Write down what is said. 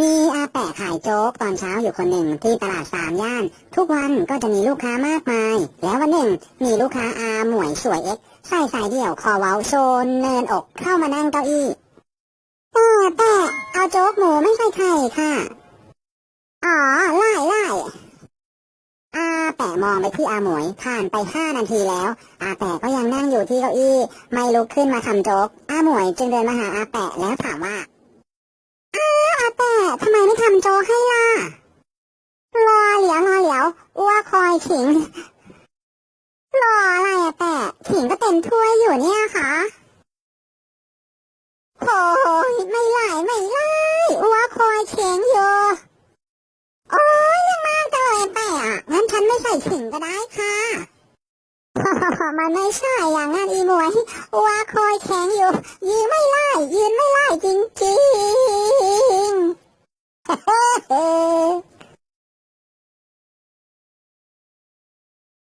มีอาแปะขายโจ๊กตอนเช้าอยู่คนหนึ่งที่ตลาดสามย่าน ทุกวันก็จะมีลูกค้ามากมาย แล้ววันหนึ่งมีลูกค้าอาหมวยสวยเอ็กซ์ใส่สายเดี่ยวคอเว้าโซนเนินอกเข้ามานั่งเก้าอี้เออแปะเอาโจ๊กหมูไม่ใส่ไข่ค่ะ อ๋อไล่ไล่อาแปะมองไปที่อาหมวยผ่านไปห้านาทีแล้ว อาแปะก็ยังนั่งอยู่ที่เก้าอี้ ไม่ลุกขึ้นมาทำโจ๊กอาหมวยจึงเดินมาหาอาแปะแล้วถามว่าำโจให้ล่ะรอเหลียวรอเหลียวอ้วคอยขิงรออะไรอะแปะขิงก็เต็มถ้วยอยู่เนี่ยค่ะโอ้ยไม่ไหลไม่ไหลอ้วคอยเขียงอยู่โอ้ยยังมากจังเลยแปะอะงั้นฉันไม่ใส่ขิงก็ได้ค่ะมันไม่ใช่อย่างนั้นอีมวยอ้วคอยแข็งอยู่ยืนไม่ไล่ยืนไม่ไล่จริงๆ